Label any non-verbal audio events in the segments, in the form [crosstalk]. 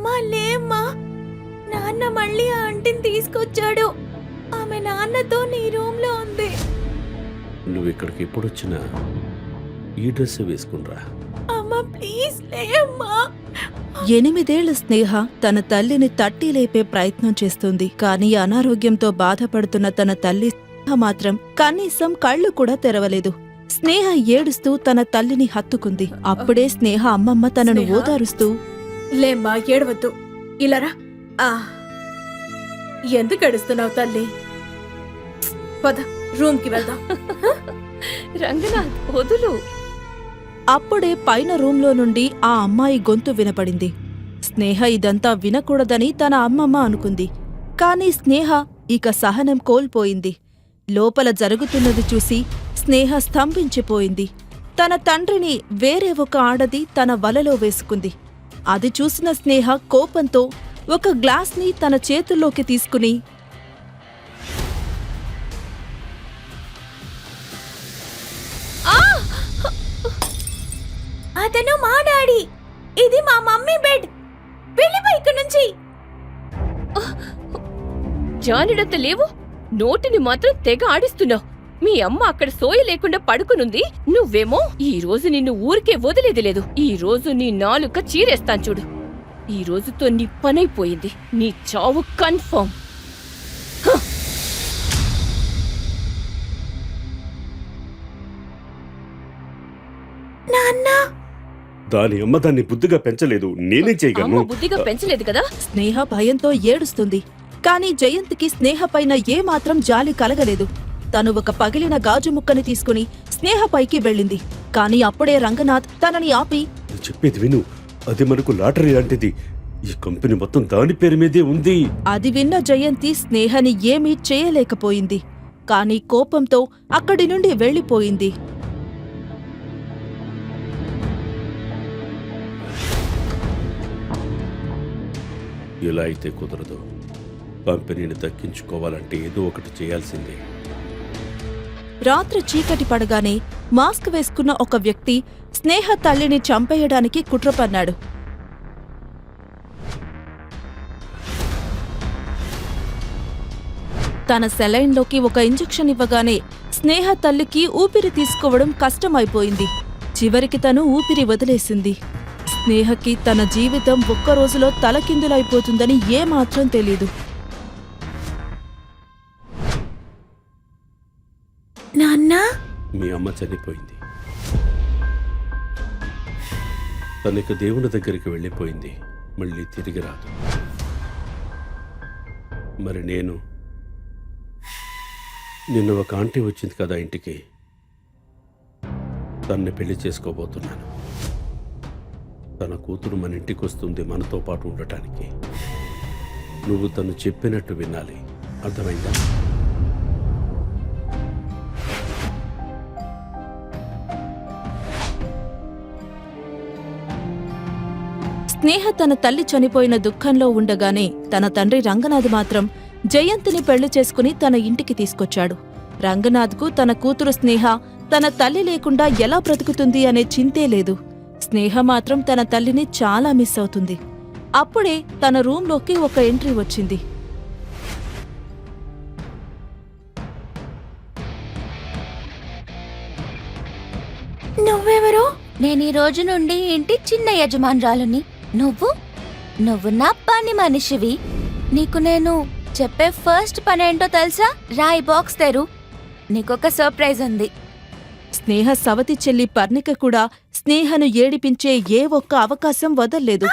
అమ్మా లేమ్మా. నాన్న మళ్ళీ ఆ ఆంటీని తీసుకొచ్చాడు. ఆమె నాన్నతో నీ రూమ్లో ఉంది. నువ్వు ఇక్కడికి ఎప్పుడు వచ్చినా ఈ డ్రెస్ వేసుకునిరా అమ్మా ప్లీజ్ లేమ్మా. ఎనిమిదేళ్ళ స్నేహ తన తల్లిని తట్టి లేపే ప్రయత్నం చేస్తుంది. కానీ అనారోగ్యంతో బాధపడుతున్న తన తల్లి స్నేహ మాత్రం కనీసం కళ్ళు కూడా తెరవలేదు. స్నేహ ఏడుస్తూ తన తల్లిని హత్తుకుంది. అప్పుడే స్నేహ అమ్మమ్మ తనను? ఓదారుస్తూ లేమ్మా ఏడవద్దు. ఇలారా ఆ. ఎందుకు ఏడుస్తున్నావు తల్లి? పద రూమ్కి వెళ్దాం. [laughs] రంగనాథ్ వదులు. అప్పుడే పైన రూంలో నుండి ఆ అమ్మాయి గొంతు వినపడింది. స్నేహ ఇదంతా వినకూడదని తన అమ్మమ్మ అనుకుంది. కాని స్నేహ ఇక సహనం కోల్పోయింది. లోపల జరుగుతున్నది చూసి స్నేహ స్తంభించిపోయింది. తన తండ్రిని వేరే ఒక ఆడది తన వలలో వేసుకుంది. అది చూసిన స్నేహ కోపంతో ఒక గ్లాస్ని తన చేతుల్లోకి తీసుకుని అతను మా డాడీ. ఇది మా మమ్మీ బెడ్. వెళ్ళిపో ఇక్కడి నుంచి. జానిడంత లేవు. నోటిని మాత్రం తెగ ఆడిస్తున్నావు మీ అమ్మ అక్కడ సోయ లేకుండా పడుకునుంది. నువ్వేమో ఈ రోజు నిన్ను ఊరికే వదిలేది లేదు. ఈ రోజు నీ నాలుక చీరేస్తాను చూడు. ఈ రోజుతో నీ పనైపోయింది. నీ చావు కన్ఫర్మ్. నాన్న! దాని అమ్మ దాన్ని బుద్ధిగా పెంచలేదు. నేనేం చేయగలను? బుద్ధిగా పెంచలేదు కదా? స్నేహ భయంతో ఏడుస్తుంది. కాని జయంత్కి స్నేహపైన ఏమాత్రం జాలి కలగలేదు. తను ఒక పగిలిన గాజు ముక్కని తీసుకుని స్నేహపైకి వెళ్ళింది. కాని అప్పుడే రంగనాథ్ తనని ఆపి చెప్పేది విను. అది మనకు లాటరీ లాంటిది. ఈ కంపెనీ మొత్తం దాని పేరు మీదే ఉంది. అది విన్న జయంతి స్నేహని ఏమీ చేయలేకపోయింది. కాని కోపంతో అక్కడి నుండి వెళ్ళిపోయింది. ఇలా అయితే కుదరదు. కంపెనీని దక్కించుకోవాలంటే ఏదో ఒకటి చేయాల్సిందే. రాత్రి చీకటి పడగానే మాస్క్ వేసుకున్న ఒక వ్యక్తి స్నేహ తల్లిని చంపేయడానికి కుట్ర పన్నాడు తన సెలైన్లోకి ఒక ఇంజెక్షన్ ఇవ్వగానే స్నేహ తల్లికి ఊపిరి తీసుకోవడం కష్టమైపోయింది. చివరికి తను ఊపిరి వదిలేసింది. స్నేహకి తన జీవితం ఒక్క రోజులో తలకిందులైపోతుందని ఏమాత్రం తెలీదు. అమ్మ చనిపోయింది. తనకు దేవుని దగ్గరికి వెళ్ళిపోయింది. మళ్ళీ తిరిగి రాదు. మరి నేను నిన్న ఒక ఆంటీ వచ్చింది కదా ఇంటికి. తన్ని పెళ్ళి చేసుకోబోతున్నాను. తన కూతురు మన ఇంటికి వస్తుంది మనతో పాటు ఉండటానికి. నువ్వు తను చెప్పినట్టు వినాలి. అర్థమైందా? స్నేహ తన తల్లి చనిపోయిన దుఃఖంలో ఉండగానే తన తండ్రి రంగనాథ్ మాత్రం జయంతిని పెళ్ళి చేసుకుని తన ఇంటికి తీసుకొచ్చాడు. రంగనాథ్కు తన కూతురు స్నేహ తన తల్లి లేకుండా ఎలా బ్రతుకుతుంది అనే చింతే లేదు. స్నేహ మాత్రం తన తల్లిని చాలా మిస్ అవుతుంది. అప్పుడే తన రూంలోకి ఒక ఎంట్రీ వచ్చింది. నువ్వెవరో? నేను ఈ రోజు నుండి ఇంటి చిన్న యజమానురాలుని. నువ్వు? నువ్వు నా పని మనిషివి. నీకు నేను చెప్పే ఫస్ట్ పని ఏంటో తెలుసా? రాయి బాక్స్ తెరు. నీకొక సర్ప్రైజ్ ఉంది. స్నేహ సవతి చెల్లి పర్ణిక కూడా స్నేహను ఏడిపించే ఏ ఒక్క అవకాశం వదల్లేదు.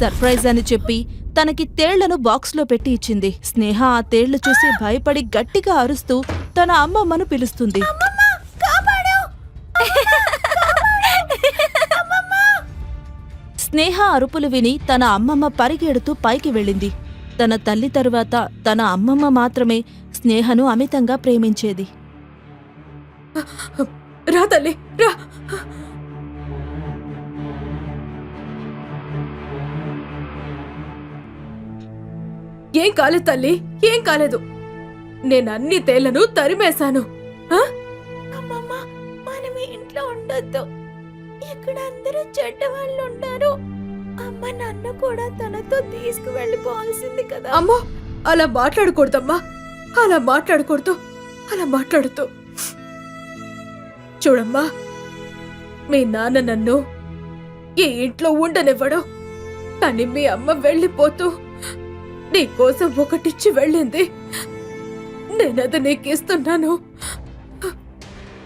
సర్ప్రైజ్ అని చెప్పి తనకి తేళ్ళను బాక్స్లో పెట్టి ఇచ్చింది. స్నేహ ఆ తేళ్ళు చూసి భయపడి గట్టిగా అరుస్తూ తన అమ్మమ్మను పిలుస్తుంది. స్నేహ అరుపులు విని తన అమ్మమ్మ పరిగెడుతూ పైకి వెళ్ళింది. తన తల్లి తరువాత తన అమ్మమ్మ మాత్రమే స్నేహను అమితంగా ప్రేమించేది. రా తల్లి రా. ఏం కాలేదు తల్లి ఏం కాలేదు. నేను అన్ని తేళ్ళను తరిమేశాను. మనం ఇంట్లో ఉండొద్దు. ఇక్కడ అందరూ చెడ్డ వాళ్ళు ఉంటారు అమ్మ అమ్మ నాన్న కూడా తనతో తీసుకువెళ్ళిపోవాల్సింది కదా. అమ్మో అలా మాట్లాడకూడదమ్మా. అలా మాట్లాడకూడదు. అలా మాట్లాడుతూ చూడమ్మా మీ నాన్న నన్ను ఈ ఇంట్లో ఉండనివ్వడు. కానీ మీ అమ్మ వెళ్ళిపోతూ నీకోసం ఒకటిచ్చి వెళ్ళింది. నేనది నీకు ఇస్తున్నాను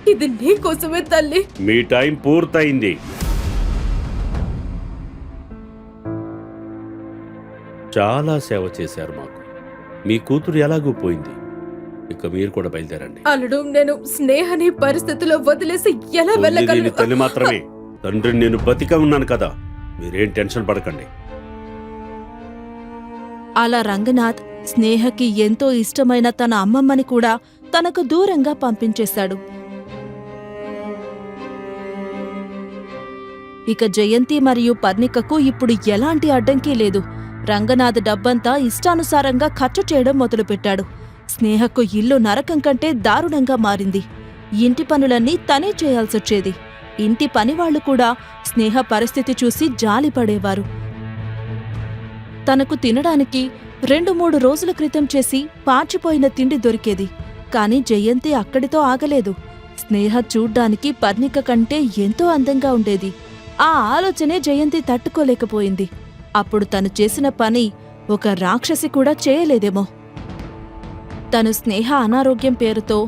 ఇది నీకోసమే తల్లి. మీ టైం పూర్తయింది. చాలా సేవ చేశారు మాకు. మీ కూతురు ఎలాగూ పోయింది? ఇక మీరు కూడా బయలుదేరండి. అల్లుడు నేను స్నేహని పరిస్థితిలో వదిలేసి ఎలా వెళ్ళగలను? తల్లి మాత్రమే. తండ్రిని నేను బతిగా ఉన్నాను కదా. మీరేం టెన్షన్ పడకండి. అలా రంగనాథ్ స్నేహకి ఎంతో ఇష్టమైన తన అమ్మమ్మని కూడా తనకు దూరంగా పంపించేశాడు. ఇక జయంతి మరియు పర్ణికకు ఇప్పుడు ఎలాంటి అడ్డంకి లేదు. రంగనాథ్ డబ్బంతా ఇష్టానుసారంగా ఖర్చు చేయడం మొదలుపెట్టాడు. స్నేహకు ఇల్లు నరకం కంటే దారుణంగా మారింది. ఇంటి పనులన్నీ తనే చేయాల్సొచ్చేది. ఇంటి పనివాళ్ళు కూడా స్నేహ పరిస్థితి చూసి జాలిపడేవారు తనకు తినడానికి రెండు మూడు రోజుల క్రితం చేసి పాచిపోయిన తిండి దొరికేది. కాని జయంతి అక్కడితో ఆగలేదు. స్నేహ చూడ్డానికి పర్ణిక కంటే ఎంతో అందంగా ఉండేది. ఆ ఆలోచనే జయంతి తట్టుకోలేకపోయింది. అప్పుడు తను చేసిన పని ఒక రాక్షసి కూడా చేయలేదేమో. తను స్నేహ అనారోగ్యం పేరుతో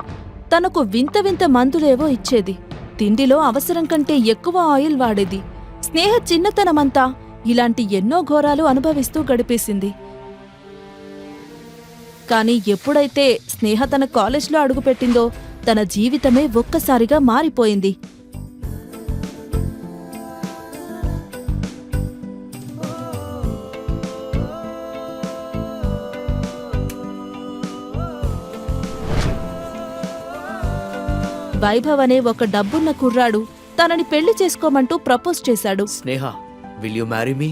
తనకు వింత వింత మందులేవో ఇచ్చేది. తిండిలో అవసరం కంటే ఎక్కువ ఆయిల్ వాడేది. స్నేహ చిన్నతనమంతా ఇలాంటి ఎన్నో ఘోరాలు అనుభవిస్తూ గడిపేసింది. కాని ఎప్పుడైతే స్నేహ తన కాలేజ్లో అడుగుపెట్టిందో తన జీవితమే ఒక్కసారిగా మారిపోయింది. వైభవ్ అనే ఒక డబ్బున్న కుర్రాడు తనని పెళ్ళి చేసుకోమంటూ ప్రపోజ్ చేశాడు. Sneha will you marry me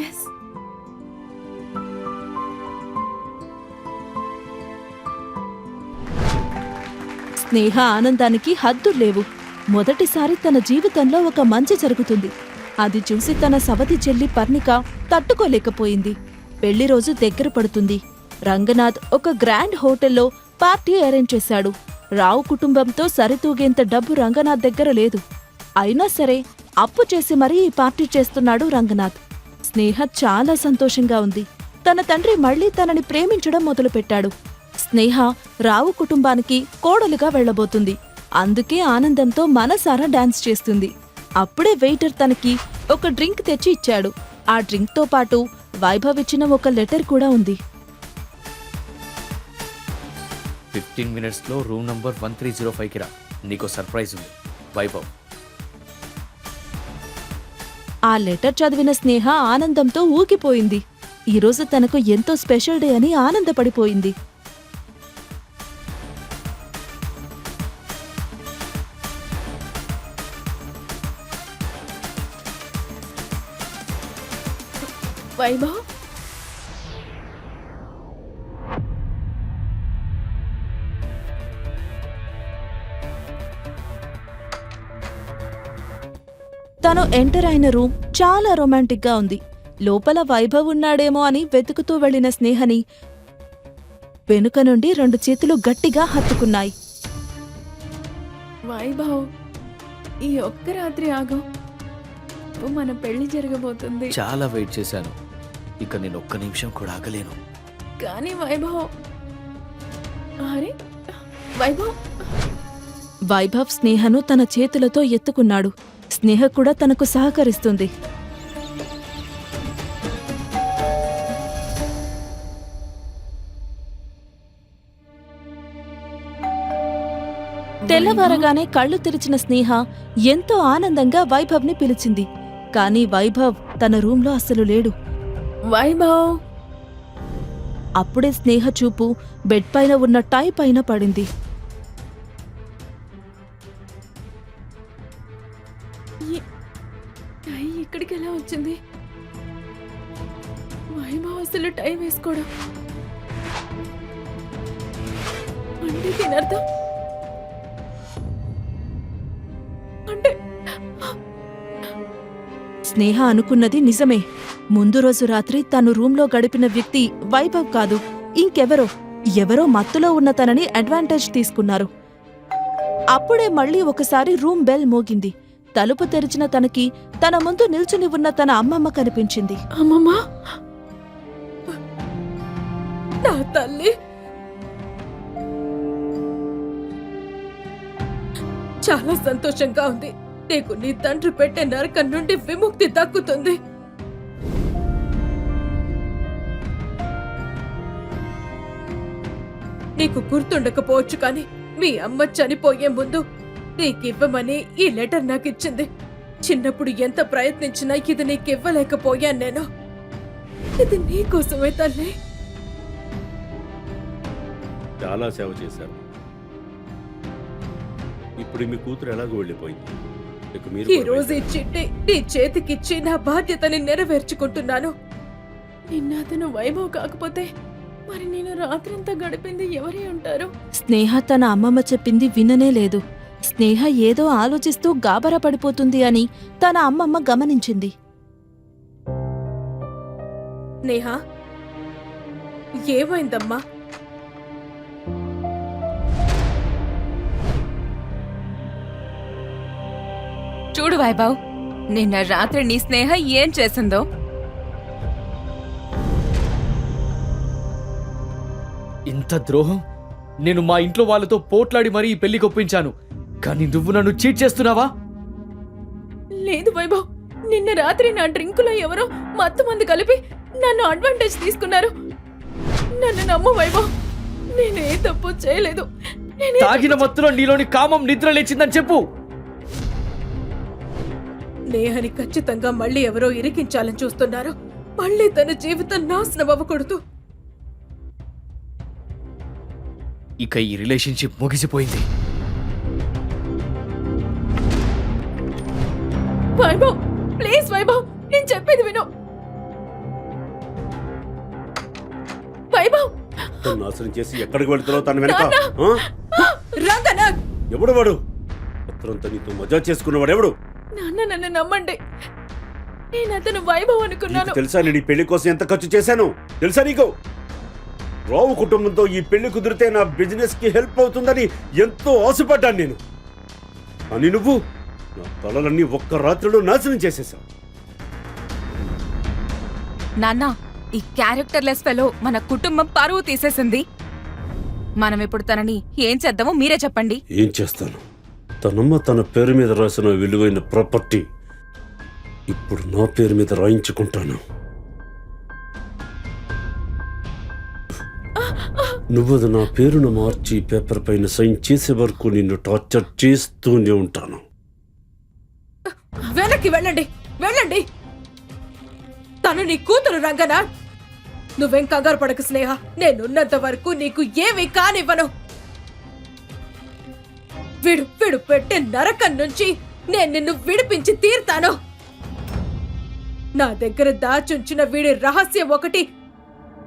yes Sneha ఆనందానికి హద్దు లేవు. మొదటిసారి తన జీవితంలో ఒక మంచి జరుగుతుంది. అది చూసి తన సవతి చెల్లి పర్ణిక తట్టుకోలేకపోయింది. పెళ్ళి రోజు దగ్గర పడుతుంది. రంగనాథ్ ఒక గ్రాండ్ హోటల్లో పార్టీ అరేంజ్ చేశాడు. రావు కుటుంబంతో సరితూగేంత డబ్బు రంగనాథ్ దగ్గర లేదు. అయినా సరే అప్పు చేసి మరీ ఈ పార్టీ చేస్తున్నాడు రంగనాథ్. స్నేహ చాలా సంతోషంగా ఉంది. తన తండ్రి మళ్ళీ తనని ప్రేమించడం మొదలుపెట్టాడు. స్నేహ రావు కుటుంబానికి కోడలుగా వెళ్ళబోతుంది. అందుకే ఆనందంతో మనసారా డాన్స్ చేస్తుంది. అప్పుడే వెయిటర్ తనకి ఒక డ్రింక్ తెచ్చి ఇచ్చాడు. ఆ డ్రింక్తో పాటు వైభవ్ ఇచ్చిన ఒక లెటర్ కూడా ఉంది. ఫిఫ్టీన్ మినిట్స్లో room number one three zero ఫైవ్కి రా. నీకు సర్ప్రైజ్ ఉంది. వైభవ్. ఆ లెటర్ చదివిన స్నేహ ఆనందంతో ఊగిపోయింది. ఈరోజు తనకు ఎంతో స్పెషల్ డే అని ఆనందపడిపోయింది. వైభవ్ తను ఎంటర్ అయిన రూమ్ చాలా రొమాంటిక్గా ఉంది. లోపల వైభవ్ ఉన్నాడేమో అని వెతుకుతూ వెళ్ళిన స్నేహని వెనుక నుండి రెండు చేతులు గట్టిగా హత్తుకున్నాయి. వైభవ్ ఈ ఒక్క రాత్రి ఆగు. మన పెళ్ళి జరగబోతుంది. చాలా వెయిట్ చేశాను. ఇక నేను ఒక్క నిమిషం కూడా ఆగలేను. కానీ వైభవ్ అరే వైభవ్. వైభవ్ స్నేహను తన చేతులతో ఎత్తుకున్నాడు. స్నేహ కూడా తనకు సహకరిస్తుంది. తెల్లవారగానే కళ్ళు తెరిచిన స్నేహ ఎంతో ఆనందంగా వైభవ్ని పిలిచింది. కానీ వైభవ్ తన రూంలో అస్సలు లేడు. వైభవ్! అప్పుడే స్నేహ చూపు బెడ్ పైన ఉన్న టై పైన పడింది. టై వేసుకోవడం. అంటే దీని అర్థం? అంటే స్నేహ అనుకున్నది నిజమే. ముందు రోజు రాత్రి తను రూంలో గడిపిన వ్యక్తి వైభవ్ కాదు ఇంకెవరో ఎవరో మత్తులో ఉన్న తనని అడ్వాంటేజ్ తీసుకున్నారు. అప్పుడే మళ్ళీ ఒకసారి రూమ్ బెల్ మోగింది. తలుపు తెరిచిన తనకి తన ముందు నిల్చుని ఉన్న తన అమ్మమ్మ కనిపించింది. అమ్మమ్మా? నా తల్లి. చాలా సంతోషంగా ఉంది. నీకు నీ తండ్రి పెట్టే నరకం నుండి విముక్తి దక్కుతుంది. నీకు గుర్తుండకపోవచ్చు కానీ మీ అమ్మ చనిపోయే ముందు నీకివ్వమని ఈ లెటర్ నాకు ఇచ్చింది చిన్నప్పుడు ఎంత ప్రయత్నించినా ఇది నీకివ్వలేకపోయాను నేను. ఇది నీకోసమే తల్లి. చాలా సేవ చేశారు. ఇప్పుడు మీ కూతురు ఎలాగో వెళ్ళిపోయింది. ఇక మీరు ఈ రోజు ఈ వెళ్ళండి. చిట్టి నీ చేతికిచ్చి నా బాధ్యతని నెరవేర్చుకుంటున్నాను. నిన్న అతను వైభవ్ కాకపోతే మరి నేను రాత్రంతా గడిపింది ఎవరే ఉంటారు? స్నేహ తన అమ్మమ్మ చెప్పింది విననే లేదు. స్నేహ ఏదో ఆలోచిస్తూ గాబరా పడిపోతుంది అని తన అమ్మమ్మ గమనించింది. నేహా ఏమైందమ్మా? చూడు వైభవ్ నిన్న రాత్రి నీ స్నేహ ఏం చేసిందో? ఇంత ద్రోహం? నేను మా ఇంట్లో వాళ్ళతో పోట్లాడి మరీ ఈ పెళ్ళికి ఒప్పించాను. కానీ నువ్వు నన్ను చీట్ చేస్తున్నావా? లేదు వైభవ్ నిన్న రాత్రి నా డ్రింకులో ఎవరో మత్తు మంది కలిపి నన్ను అడ్వాంటేజ్ తీసుకున్నారు. నన్ను నమ్ము వైభవ్ నేనే తప్పు చేయలేదు. నేనే తాగిన మత్తులో నీలోని కామం నిద్ర లేచిందని చెప్పు. నేహని ఖచ్చితంగా మళ్ళీ ఎవరో ఇరికించాలని చూస్తున్నారు. మళ్ళీ తన జీవితం నాశనం అవ్వకూడదు. ఇక ఈ రిలేషన్షిప్ ముగిసిపోయింది. వైభవ్ ప్లీజ్ వైభవ్ నేను చెప్పేది విను. వైభవ్! తను నాశనం చేసి ఎక్కడికి వెళ్తున్నావు తన వెనక ఆ? ఎవడు వాడు? పత్రంతో నీతో మజా చేసుకున్నవాడు ఎవడు? నాన్న నన్ను నమ్మండి. నేను అతను వైభవ్ అనుకున్నాను. నీకు తెలుసా నేను ఈ పెళ్ళి కోసం ఎంత ఖర్చు చేశాను? తెలుసా నీకు? రావు కుటుంబంతో ఈ పెళ్ళి కుదిరితే నా బిజినెస్కి హెల్ప్ అవుతుందని ఎంతో ఆశపడ్డాను నేను. కానీ నువ్వు నా కళలన్నీ ఒక్క రాత్రిలో నాశనం చేసేశావు నాన్న ఈ క్యారెక్టర్లెస్ ఫెలో మన కుటుంబం పరువు తీసేసింది. మనం ఇప్పుడు తనని ఏం చేద్దామో మీరే చెప్పండి. ఏం చేస్తాను? తనమ్మ తన పేరు మీద రాసిన విలువైన ప్రాపర్టీ ఇప్పుడు నా పేరు మీద రాయించుకుంటాను. నువ్వు అది నా పేరును మార్చి పేపర్ పైన సైన్ చేసే వరకు నిన్ను టార్చర్ చేస్తూనే ఉంటాను. వెనక్కి వెళ్ళండి వెళ్ళండి. తను నీ కూతురు రంగనా నువ్వేం కంగారు పడకు స్నేహ నేనున్నంత వరకు నీకు ఏమీ కానివ్వను. విడు విడు పెట్టే నరకం నుంచి నేను నిన్ను విడిపించి తీర్తాను. నా దగ్గర దాచుంచిన వీడి రహస్యం ఒకటి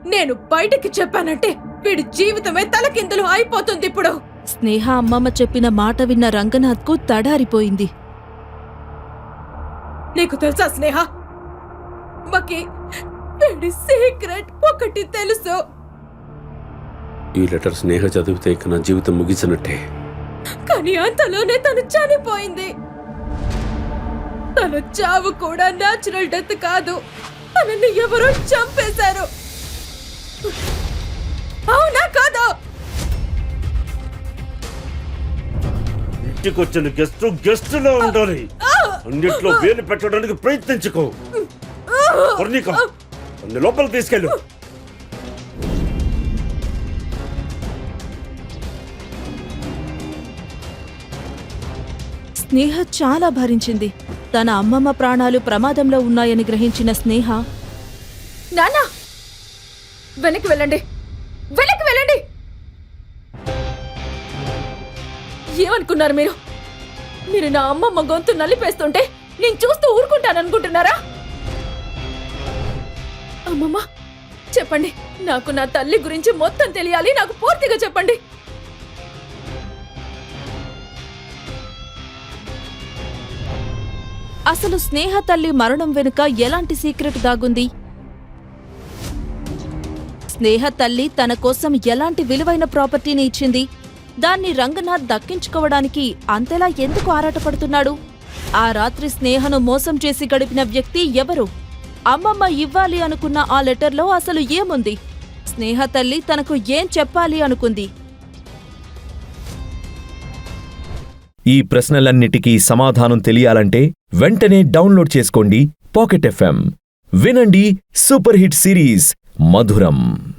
నేను బయటికి చెప్పానంటే వీడి జీవితమే తలకిందులు అయిపోతుంది ఇప్పుడు. స్నేహ అమ్మమ్మ చెప్పిన మాట విన్న రంగనాథ్కు తడారిపోయింది. నీకు తెలుసా స్నేహ? మాకి వీడి సీక్రెట్ ఒకటి తెలుసు. ఈ లెటర్ స్నేహ చదివితే ఇక నా జీవితం ముగిసినట్టే. కానీ అంతలోనే తను చనిపోయింది. తన చావు కూడా న్యాచురల్ డెత్ కాదు. తనని ఎవరో చంపేశారు. అవునా కాదా? ఇంటికి వచ్చిన గెస్ట్ గెస్ట్లో ఉండాలి అన్నిట్లో వేలు పెట్టడానికి ప్రయత్నించుకో. లోపల తీసుకెళ్ళు. స్నేహ చాలా భరించింది. తన అమ్మమ్మ ప్రాణాలు ప్రమాదంలో ఉన్నాయని గ్రహించిన స్నేహ నానా వెనక్కి వెళ్ళండి. వెనక్కి వెళ్ళండి. ఏమనుకున్నారు మీరు? మీరు నా అమ్మమ్మ గొంతు నలిపేస్తుంటే నేను చూస్తూ ఊరుకుంటాననుకుంటున్నారా? అమ్మమ్మ చెప్పండి. నాకు నా తల్లి గురించి మొత్తం తెలియాలి. నాకు పూర్తిగా చెప్పండి. అసలు స్నేహ తల్లి మరణం వెనుక ఎలాంటి సీక్రెట్ దాగుంది? స్నేహ తల్లి తన కోసం ఎలాంటి విలువైన ప్రాపర్టీని ఇచ్చింది? దాన్ని రంగనాథ్ దక్కించుకోవడానికి అంతలా ఎందుకు ఆరాటపడుతున్నాడు? ఆ రాత్రి స్నేహను మోసం చేసి గడిపిన వ్యక్తి ఎవరు? అమ్మమ్మ ఇవ్వాలి అనుకున్న ఆ లెటర్లో అసలు ఏముంది? స్నేహ తల్లి తనకు ఏం చెప్పాలి అనుకుంది? ఈ ప్రశ్నలన్నిటికీ సమాధానం తెలియాలంటే వెంటనే డౌన్లోడ్ చేసుకోండి పాకెట్ ఎఫ్ఎం. వినండి సూపర్ హిట్ సిరీస్ మధురం.